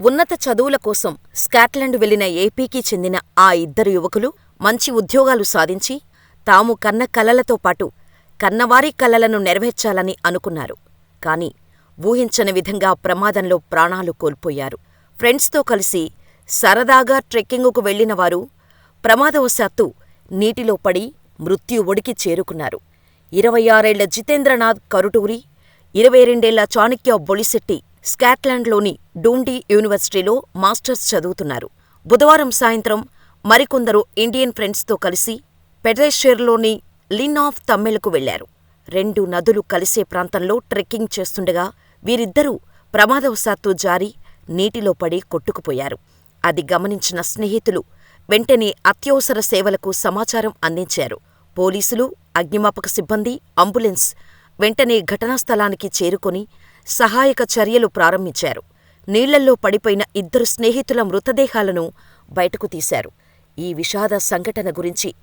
ఉన్నత చదువుల కోసం స్కాట్లాండ్ వెళ్ళిన ఏపీకి చెందిన ఆ ఇద్దరు యువకులు మంచి ఉద్యోగాలు సాధించి, తాము కన్న కలలతో పాటు కన్నవారి కలలను నెరవేర్చాలని అనుకున్నారు. కాని ఊహించని విధంగా ప్రమాదంలో ప్రాణాలు కోల్పోయారు. ఫ్రెండ్స్తో కలిసి సరదాగా ట్రెక్కింగుకు వెళ్ళినవారు ప్రమాదవశాత్తు నీటిలో పడి మృత్యు ఒడికి చేరుకున్నారు. ఇరవై ఆరేళ్ళ జితేంద్రనాథ్ కరుటూరి, ఇరవై రెండేళ్ళ చాణక్య బొలిశెట్టి స్కాట్లాండ్లోని డూండీ యూనివర్సిటీలో మాస్టర్స్ చదువుతున్నారు. బుధవారం సాయంత్రం మరికొందరు ఇండియన్ ఫ్రెండ్స్తో కలిసి పెడెషెర్లోని లిన్ ఆఫ్ తమ్మెలకు వెళ్ళారు. రెండు నదులు కలిసే ప్రాంతంలో ట్రెక్కింగ్ చేస్తుండగా వీరిద్దరూ ప్రమాదవశాత్తు జారి నీటిలో పడి కొట్టుకుపోయారు. అది గమనించిన స్నేహితులు వెంటనే అత్యవసర సేవలకు సమాచారం అందించారు. పోలీసులు, అగ్నిమాపక సిబ్బంది, అంబులెన్స్ వెంటనే ఘటనా స్థలానికి చేరుకొని సహాయక చర్యలు ప్రారంభించారు. నీళ్ళల్లో పడిపోయిన ఇద్దరు స్నేహితుల మృతదేహాలను బయటకు తీశారు. ఈ విషాద సంఘటన గురించి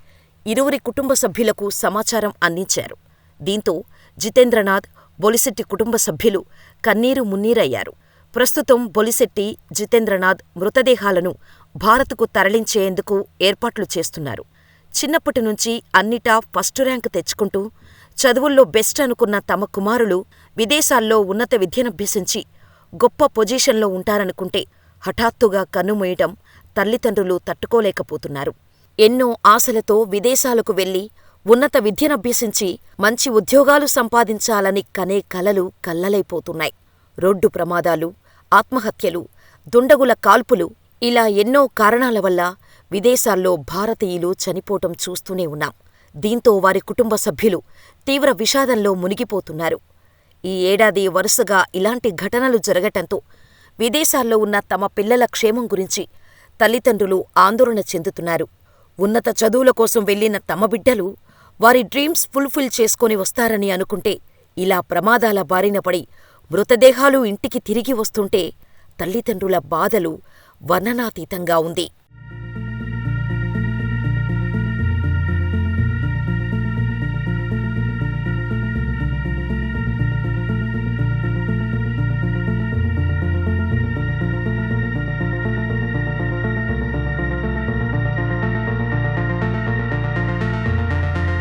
ఇరువురి కుటుంబ సభ్యులకు సమాచారం అందించారు. దీంతో జితేంద్రనాథ్, బొలిశెట్టి కుటుంబ సభ్యులు కన్నీరు మున్నీరయ్యారు. ప్రస్తుతం బొలిశెట్టి, జితేంద్రనాథ్ మృతదేహాలను భారత్కు తరలించేందుకు ఏర్పాట్లు చేస్తున్నారు. చిన్నప్పటినుంచీ అన్నిటా ఫస్ట్ ర్యాంక్ తెచ్చుకుంటూ చదువుల్లో బెస్ట్ అనుకున్న తమ కుమారులు విదేశాల్లో ఉన్నత విద్యనభ్యసించి గొప్ప పొజిషన్లో ఉంటారనుకుంటే హఠాత్తుగా కన్నుమూయటం తల్లిదండ్రులు తట్టుకోలేకపోతున్నారు. ఎన్నో ఆశలతో విదేశాలకు వెళ్ళి ఉన్నత విద్యనభ్యసించి మంచి ఉద్యోగాలు సంపాదించాలని కనే కలలు కల్లలైపోతున్నాయి. రోడ్డు ప్రమాదాలు, ఆత్మహత్యలు, దుండగుల కాల్పులు ఇలా ఎన్నో కారణాల వల్ల విదేశాల్లో భారతీయులు చనిపోవటం చూస్తూనే ఉన్నాం. దీంతో వారి కుటుంబ సభ్యులు తీవ్ర విషాదంలో మునిగిపోతున్నారు. ఈ ఏడాది వరుసగా ఇలాంటి ఘటనలు జరగటంతో విదేశాల్లో ఉన్న తమ పిల్లల క్షేమం గురించి తల్లిదండ్రులు ఆందోళన చెందుతున్నారు. ఉన్నత చదువుల కోసం వెళ్ళిన తమ బిడ్డలు వారి డ్రీమ్స్ ఫుల్ ఫిల్ చేసుకొని వస్తారని అనుకుంటే ఇలా ప్రమాదాల బారిన పడి మృతదేహాలు ఇంటికి తిరిగి వస్తుంటే తల్లిదండ్రుల బాధలు వర్ణనాతీతంగా ఉంది.